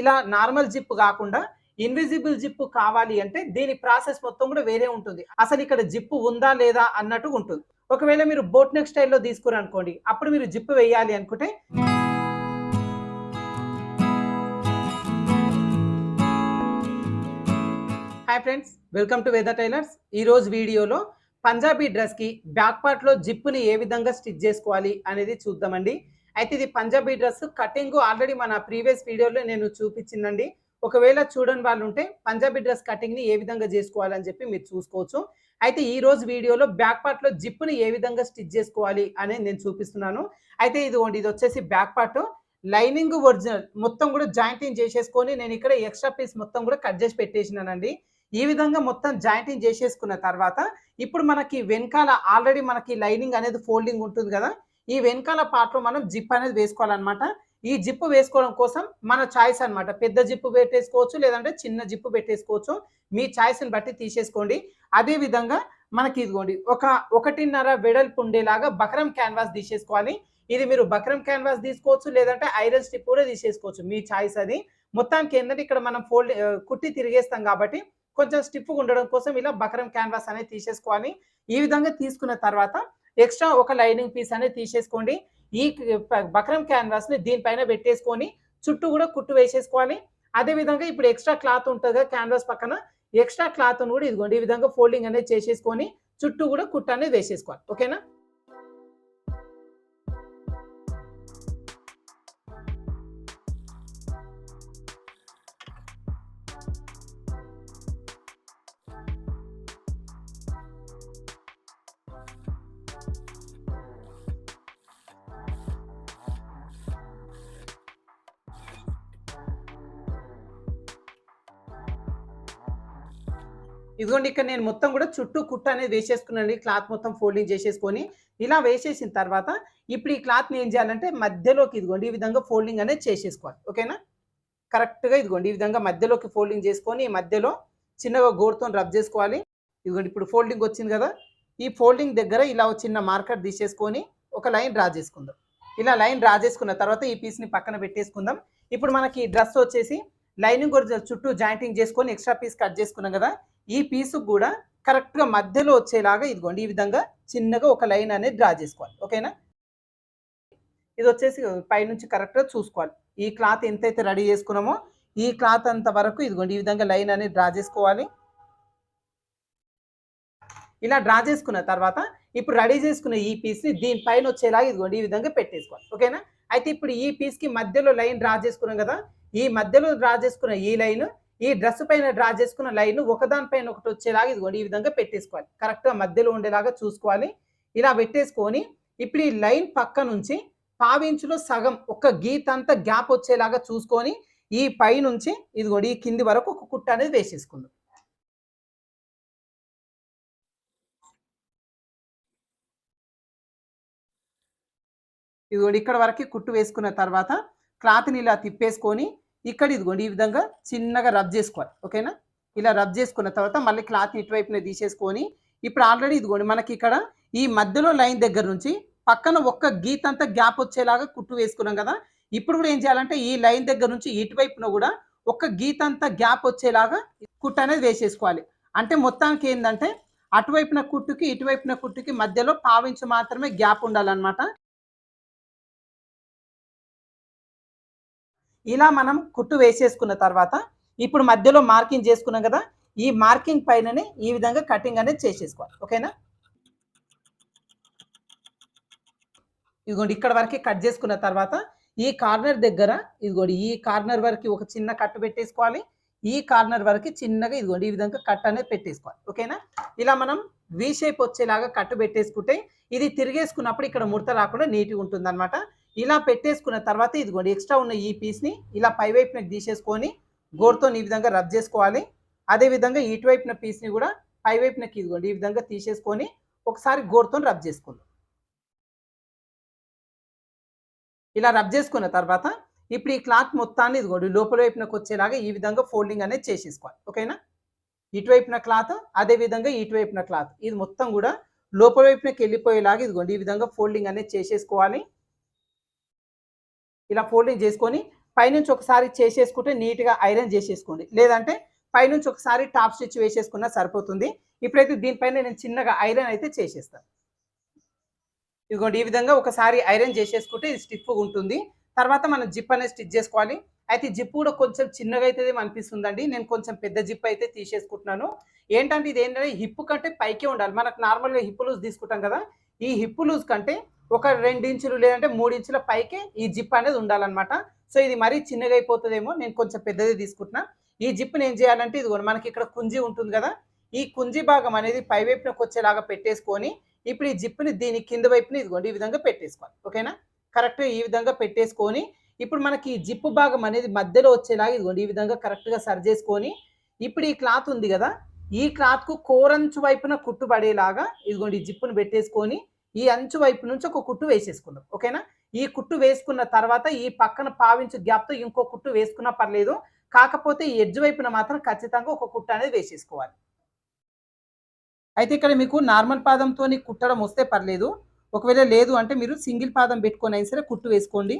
ఇలా normal zip కాకుండా invisible zip కావాలి అంటే దీని ప్రాసెస్ మొత్తం కూడా వేరే ఉంటుంది. అసలు ఇక్కడ జిప్పు ఉందా లేదా అన్నట్టు ఉంటుంది. ఒకవేళ మీరు బోట్ నెక్ స్టైల్లో తీసుకురనుకోండి అప్పుడు మీరు జిప్పు వేయాలి అనుకుంటే hi friends welcome to weather tailors. ఈ రోజు వీడియోలో పంజాబీ డ్రెస్కి బ్యాక్ పార్ట్లో జిప్పుని ఏ విధంగా స్టిచ్ చేసుకోవాలి అనేది చూద్దామండి. అయితే ఇది పంజాబీ డ్రెస్. కటింగ్ ఆల్రెడీ మన ప్రీవియస్ వీడియోలో నేను చూపించిందండి. ఒకవేళ చూడని వాళ్ళు ఉంటే పంజాబీ డ్రెస్ కటింగ్ని ఏ విధంగా చేసుకోవాలని చెప్పి మీరు చూసుకోవచ్చు. అయితే ఈ రోజు వీడియోలో బ్యాక్ పార్ట్లో జిప్పుని ఏ విధంగా స్టిచ్ చేసుకోవాలి అనేది నేను చూపిస్తున్నాను. అయితే ఇది ఇది వచ్చేసి బ్యాక్ పార్ట్ లైనింగ్ ఒరిజినల్ మొత్తం కూడా జాయింటింగ్ చేసేసుకొని నేను ఇక్కడ ఎక్స్ట్రా పీస్ మొత్తం కూడా కట్ చేసి పెట్టేసినానండి. ఈ విధంగా మొత్తం జాయింటింగ్ చేసేసుకున్న తర్వాత ఇప్పుడు మనకి వెనకాల ఆల్రెడీ మనకి లైనింగ్ అనేది ఫోల్డింగ్ ఉంటుంది కదా. ఈ వెనకాల పార్ట్లో మనం జిప్ అనేది వేసుకోవాలన్నమాట. ఈ జిప్పు వేసుకోవడం కోసం మన చాయిస్ అన్నమాట. పెద్ద జిప్పు పెట్టేసుకోవచ్చు లేదంటే చిన్న జిప్పు పెట్టేసుకోవచ్చు. మీ చాయిస్ని బట్టి తీసేసుకోండి. అదే విధంగా మనకి ఇదిగోండి ఒక ఒకటిన్నర వెడల్పు ఉండేలాగా బకరం క్యాన్వాస్ తీసేసుకోవాలి. ఇది మీరు బక్రం క్యాన్వాస్ తీసుకోవచ్చు లేదంటే ఐరన్ స్టిప్ కూడా తీసేసుకోవచ్చు మీ చాయిస్ అది. మొత్తానికి ఏంటంటే ఇక్కడ మనం ఫోల్డ్ కుట్టి తిరిగేస్తాం కాబట్టి కొంచెం స్టిప్గా ఉండడం కోసం ఇలా బకరం క్యాన్వాస్ అనేది తీసేసుకోవాలి. ఈ విధంగా తీసుకున్న తర్వాత ఎక్స్ట్రా ఒక లైనింగ్ పీస్ అనేది తీసేసుకోండి. ఈ బక్రం క్యాన్వాస్ని దీనిపైన పెట్టేసుకొని చుట్టూ కూడా కుట్టు వేసేసుకోవాలి. అదే విధంగా ఇప్పుడు ఎక్స్ట్రా క్లాత్ ఉంటుంది కదా క్యాన్వాస్ పక్కన ఎక్స్ట్రా క్లాత్ కూడా ఇదిగోండి ఈ విధంగా ఫోల్డింగ్ అనేది చేసేసుకొని చుట్టూ కూడా కుట్టు అనేది వేసేసుకోవాలి. ఓకేనా? ఇదిగోండి ఇక్కడ నేను మొత్తం కూడా చుట్టూ కుట్ట అనేది వేసేసుకున్నాను. క్లాత్ మొత్తం ఫోల్డింగ్ చేసేసుకొని ఇలా వేసేసిన తర్వాత ఇప్పుడు ఈ క్లాత్ని ఏం చేయాలంటే మధ్యలోకి ఇదిగోండి ఈ విధంగా ఫోల్డింగ్ అనేది చేసేసుకోవాలి. ఓకేనా? కరెక్ట్గా ఇదిగోండి ఈ విధంగా మధ్యలోకి ఫోల్డింగ్ చేసుకొని ఈ మధ్యలో చిన్నగా గోరుతో రబ్ చేసుకోవాలి. ఇదిగోండి ఇప్పుడు ఫోల్డింగ్ వచ్చింది కదా? ఈ ఫోల్డింగ్ దగ్గర ఇలా చిన్న మార్కర్ తీసేసుకొని ఒక లైన్ డ్రా చేసుకుందాం. ఇలా లైన్ డ్రా చేసుకున్న తర్వాత ఈ పీస్ని పక్కన పెట్టేసుకుందాం. ఇప్పుడు మనకి డ్రెస్ వచ్చేసి లైనింగ్ కూడా చుట్టూ జాయింటింగ్ చేసుకొని ఎక్స్ట్రా పీస్ కట్ చేసుకున్నాం కదా? ఈ పీసు కూడా కరెక్ట్గా మధ్యలో వచ్చేలాగా ఇదిగోండి ఈ విధంగా చిన్నగా ఒక లైన్ అనేది డ్రా చేసుకోవాలి. ఓకేనా ఇది వచ్చేసి పైనుంచి కరెక్ట్గా చూసుకోవాలి. ఈ క్లాత్ ఎంతైతే రెడీ చేసుకున్నామో ఈ క్లాత్ అంత వరకు ఇదిగోండి ఈ విధంగా లైన్ అనేది డ్రా చేసుకోవాలి. ఇలా డ్రా చేసుకున్న తర్వాత ఇప్పుడు రెడీ చేసుకున్న ఈ పీస్ని దీనిపైన వచ్చేలాగా ఇదిగోండి ఈ విధంగా పెట్టేసుకోవాలి. ఓకేనా అయితే ఇప్పుడు ఈ పీస్కి మధ్యలో లైన్ డ్రా చేసుకున్నాం కదా ఈ మధ్యలో డ్రా చేసుకున్న ఈ లైన్ ఈ డ్రెస్ పైన డ్రా చేసుకున్న లైన్ ఒకదానిపైన ఒకటి వచ్చేలాగా ఇదిగోండి ఈ విధంగా పెట్టేసుకోవాలి. కరెక్ట్గా మధ్యలో ఉండేలాగా చూసుకోవాలి. ఇలా పెట్టేసుకొని ఇప్పుడు ఈ లైన్ పక్క నుంచి పావించులో సగం ఒక గీత అంతా గ్యాప్ వచ్చేలాగా చూసుకొని ఈ పై నుంచి ఇదిగోండి ఈ కింది వరకు ఒక కుట్ట అనేది వేసేసుకుందాం. ఇదిగోండి ఇక్కడ వరకు కుట్టు వేసుకున్న తర్వాత క్లాత్ని ఇలా తిప్పేసుకొని ఇక్కడ ఇదిగోండి ఈ విధంగా చిన్నగా రబ్ చేసుకోవాలి ఓకేనా? ఇలా రబ్ చేసుకున్న తర్వాత మళ్ళీ క్లాత్ ఇటువైపున తీసేసుకొని ఇప్పుడు ఆల్రెడీ ఇదిగోండి మనకి ఇక్కడ ఈ మధ్యలో లైన్ దగ్గర నుంచి పక్కన ఒక్క గీత అంతా గ్యాప్ వచ్చేలాగా కుట్టు వేసుకున్నాం కదా? ఇప్పుడు కూడా ఏం చేయాలంటే ఈ లైన్ దగ్గర నుంచి ఇటువైపున కూడా ఒక్క గీత అంతా గ్యాప్ వచ్చేలాగా కుట్టు అనేది వేసేసుకోవాలి. అంటే మొత్తానికి ఏంటంటే అటువైపున కుట్టుకి ఇటువైపున కుట్టుకి మధ్యలో పావించి మాత్రమే గ్యాప్ ఉండాలన్నమాట. ఇలా మనం కుట్టు వేసేసుకున్న తర్వాత ఇప్పుడు మధ్యలో మార్కింగ్ చేసుకున్నాం కదా ఈ మార్కింగ్ పైననే ఈ విధంగా కటింగ్ అనేది చేసేసుకోవాలి. ఓకేనా? ఇదిగోండి ఇక్కడ వరకు కట్ చేసుకున్న తర్వాత ఈ కార్నర్ దగ్గర ఇదిగోండి ఈ కార్నర్ వరకు ఒక చిన్న కట్ పెట్టేసుకోవాలి. ఈ కార్నర్ వరకు చిన్నగా ఇదిగోండి ఈ విధంగా కట్ అనేది పెట్టేసుకోవాలి. ఓకేనా? ఇలా మనం వి షేప్ వచ్చేలాగా కట్ పెట్టేసుకుంటే ఇది తిరిగేసుకున్నప్పుడు ఇక్కడ ముడత రాకుండా నీట్గా ఉంటుంది అనమాట ఇలా పెట్టేసుకున్న తర్వాత ఇదిగోండి ఎక్స్ట్రా ఉన్న ఈ పీస్ని ఇలా పైవైపున తీసేసుకొని గోరుతో ఈ విధంగా రబ్ చేసుకోవాలి. అదే విధంగా ఇటువైపున పీస్ని కూడా పై వైపునకి ఇదిగోండి ఈ విధంగా తీసేసుకొని ఒకసారి గోరుతో రబ్ చేసుకుందాం ఇలా రబ్ చేసుకున్న తర్వాత ఇప్పుడు ఈ క్లాత్ మొత్తాన్ని ఇదిగోండి లోపల వైపునకు వచ్చేలాగా ఈ విధంగా ఫోల్డింగ్ అనేది చేసేసుకోవాలి. ఓకేనా? ఇటువైపున క్లాత్ అదే విధంగా ఇటువైపున క్లాత్ ఇది మొత్తం కూడా లోపల వైపునకి వెళ్ళిపోయేలాగా ఇదిగోండి ఈ విధంగా ఫోల్డింగ్ అనేది చేసేసుకోవాలి. ఇలా ఫోల్డింగ్ చేసుకొని పైనుంచి ఒకసారి చేసేసుకుంటే నీట్గా ఐరన్ చేసేసుకోండి. లేదంటే పైనుంచి ఒకసారి టాప్ స్టిచ్ వేసేసుకున్నా సరిపోతుంది. ఇప్పుడైతే దీనిపైన నేను చిన్నగా ఐరన్ అయితే చేసేస్తాను ఇదిగోండి ఈ విధంగా ఒకసారి ఐరన్ చేసేసుకుంటే ఇది స్టిఫ్గా ఉంటుంది. తర్వాత మనం జిప్ అనేది స్టిచ్ చేసుకోవాలి. అయితే జిప్ కూడా కొంచెం చిన్నగా అయితే అనిపిస్తుందండి. నేను కొంచెం పెద్ద జిప్ అయితే తీసేసుకుంటున్నాను. ఏంటంటే ఇది ఏంటంటే హిప్ కంటే పైకే ఉండాలి. మనకు నార్మల్గా హిప్ లూజ్ తీసుకుంటాం కదా. ఈ హిప్ లూజ్ కంటే ఒక రెండు ఇంచులు లేదంటే మూడు ఇంచుల పైకే ఈ జిప్ అనేది ఉండాలన్నమాట. సో ఇది మరీ చిన్నగా అయిపోతుందేమో నేను కొంచెం పెద్దది తీసుకుంటున్నా. ఈ జిప్ని ఏం చేయాలంటే ఇది మనకి ఇక్కడ కుంజి ఉంటుంది కదా ఈ కుంజి భాగం అనేది పై వైపునకు వచ్చేలాగా పెట్టేసుకొని ఇప్పుడు ఈ జిప్ని దీని కింద వైపున ఇదిగోండి ఈ విధంగా పెట్టేసుకోవాలి. ఓకేనా? కరెక్ట్గా ఈ విధంగా పెట్టేసుకొని ఇప్పుడు మనకి ఈ జిప్పు భాగం అనేది మధ్యలో వచ్చేలాగా ఇదిగోండి ఈ విధంగా కరెక్ట్గా సరి చేసుకొని ఇప్పుడు ఈ క్లాత్ ఉంది కదా ఈ క్లాత్కు కోరంచు వైపున కుట్టుబడేలాగా ఇదిగోండి ఈ జిప్పును పెట్టేసుకొని ఈ అంచు వైపు నుంచి ఒక కుట్టు వేసేసుకుందాం. ఓకేనా? ఈ కుట్టు వేసుకున్న తర్వాత ఈ పక్కన పావించు గ్యాప్తో ఇంకో కుట్టు వేసుకున్నా పర్లేదు. కాకపోతే ఈ ఎడ్జ్ వైపున మాత్రం ఖచ్చితంగా ఒక కుట్టు అనేది వేసేసుకోవాలి. అయితే ఇక్కడ మీకు నార్మల్ పాదంతో కుట్టడం వస్తే పర్లేదు. ఒకవేళ లేదు అంటే మీరు సింగిల్ పాదం పెట్టుకొని అయినా సరే కుట్టు వేసుకోండి.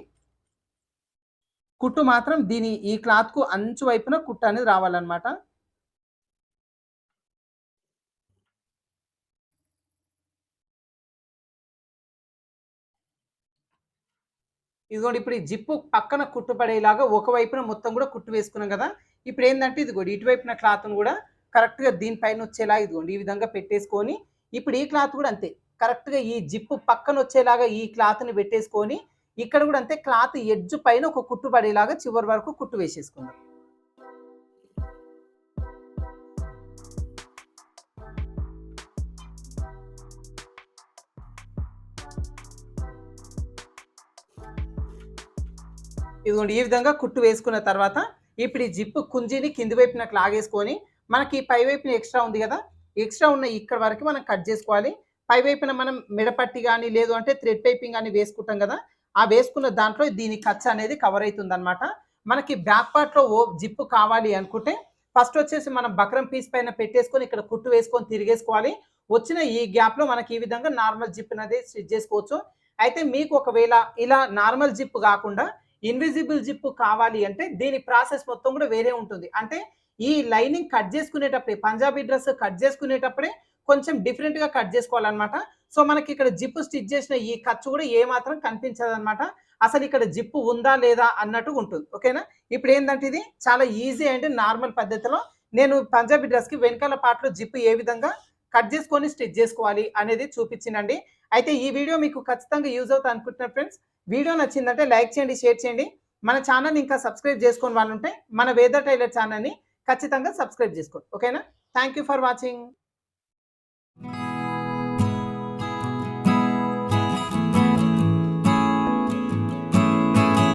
కుట్టు మాత్రం దీని ఈ క్లాత్కు అంచు వైపున కుట్టు అనేది రావాలన్నమాట. ఇదిగోండి ఇప్పుడు ఈ జిప్పు పక్కన కుట్టు పడేలాగా ఒక వైపున మొత్తం కూడా కుట్టు వేసుకున్నాం కదా. ఇప్పుడు ఏంటంటే ఇదిగోండి ఇటువైపున క్లాత్ను కూడా కరెక్ట్గా దీనిపైన వచ్చేలా ఇదిగోండి ఈ విధంగా పెట్టేసుకొని ఇప్పుడు ఈ క్లాత్ కూడా అంతే. కరెక్ట్గా ఈ జిప్పు పక్కన వచ్చేలాగా ఈ క్లాత్ని పెట్టేసుకొని ఇక్కడ కూడా అంతే క్లాత్ ఎడ్జ్ పైన ఒక కుట్టు పడేలాగా చివరి వరకు కుట్టు వేసేసుకుందాం. ఇదిగోండి ఈ విధంగా కుట్టు వేసుకున్న తర్వాత ఇప్పుడు ఈ జిప్పు కుంజీని కింది వైపున లాగేసుకొని మనకి పై వైపున ఎక్స్ట్రా ఉంది కదా ఎక్స్ట్రా ఉన్న ఇక్కడ వరకు మనం కట్ చేసుకోవాలి. పై వైపున మనం మిడపట్టి కానీ లేదు అంటే థ్రెడ్ పైపింగ్ కానీ వేసుకుంటాం కదా ఆ వేసుకున్న దాంట్లో దీని ఖర్చు అనేది కవర్ అవుతుంది అనమాట మనకి బ్యాక్ పార్ట్లో ఓ జిప్పు కావాలి అనుకుంటే ఫస్ట్ వచ్చేసి మనం బక్రం పీస్ పైన పెట్టేసుకొని ఇక్కడ కుట్టు వేసుకొని తిరిగేసుకోవాలి. వచ్చిన ఈ గ్యాప్లో మనకి ఈ విధంగా నార్మల్ జిప్ అనేది స్టిచ్ చేసుకోవచ్చు. అయితే మీకు ఒకవేళ ఇలా నార్మల్ జిప్ కాకుండా ఇన్విజిబుల్ జిప్ కావాలి అంటే దీని ప్రాసెస్ మొత్తం కూడా వేరే ఉంటుంది. అంటే ఈ లైనింగ్ కట్ చేసుకునేటప్పుడే పంజాబీ డ్రెస్ కట్ చేసుకునేటప్పుడే కొంచెం డిఫరెంట్గా కట్ చేసుకోవాలన్నమాట. సో మనకి ఇక్కడ జిప్ స్టిచ్ చేసిన ఈ ఖర్చు కూడా ఏ మాత్రం కనిపించదు అనమాట అసలు ఇక్కడ జిప్పు ఉందా లేదా అన్నట్టు ఉంటుంది. ఓకేనా ఇప్పుడు ఏంటంటే ఇది చాలా ఈజీ అండ్ నార్మల్ పద్ధతిలో నేను పంజాబీ డ్రెస్కి వెనకాల పాటలో జిప్పు ఏ విధంగా కట్ చేసుకొని స్టిచ్ చేసుకోవాలి అనేది చూపించినండి అయితే ఈ వీడియో మీకు ఖచ్చితంగా యూజ్ అవుతా అనుకుంటున్నారు ఫ్రెండ్స్. వీడియో నచ్చిందంటే లైక్ చేయండి షేర్ చేయండి. మన ఛానల్ని ఇంకా సబ్స్క్రైబ్ చేసుకొని వాళ్ళు ఉంటే మన వేదర్ టైలర్ ఛానల్ని ఖచ్చితంగా సబ్స్క్రైబ్ చేసుకోండి. ఓకేనా? Thank for watching.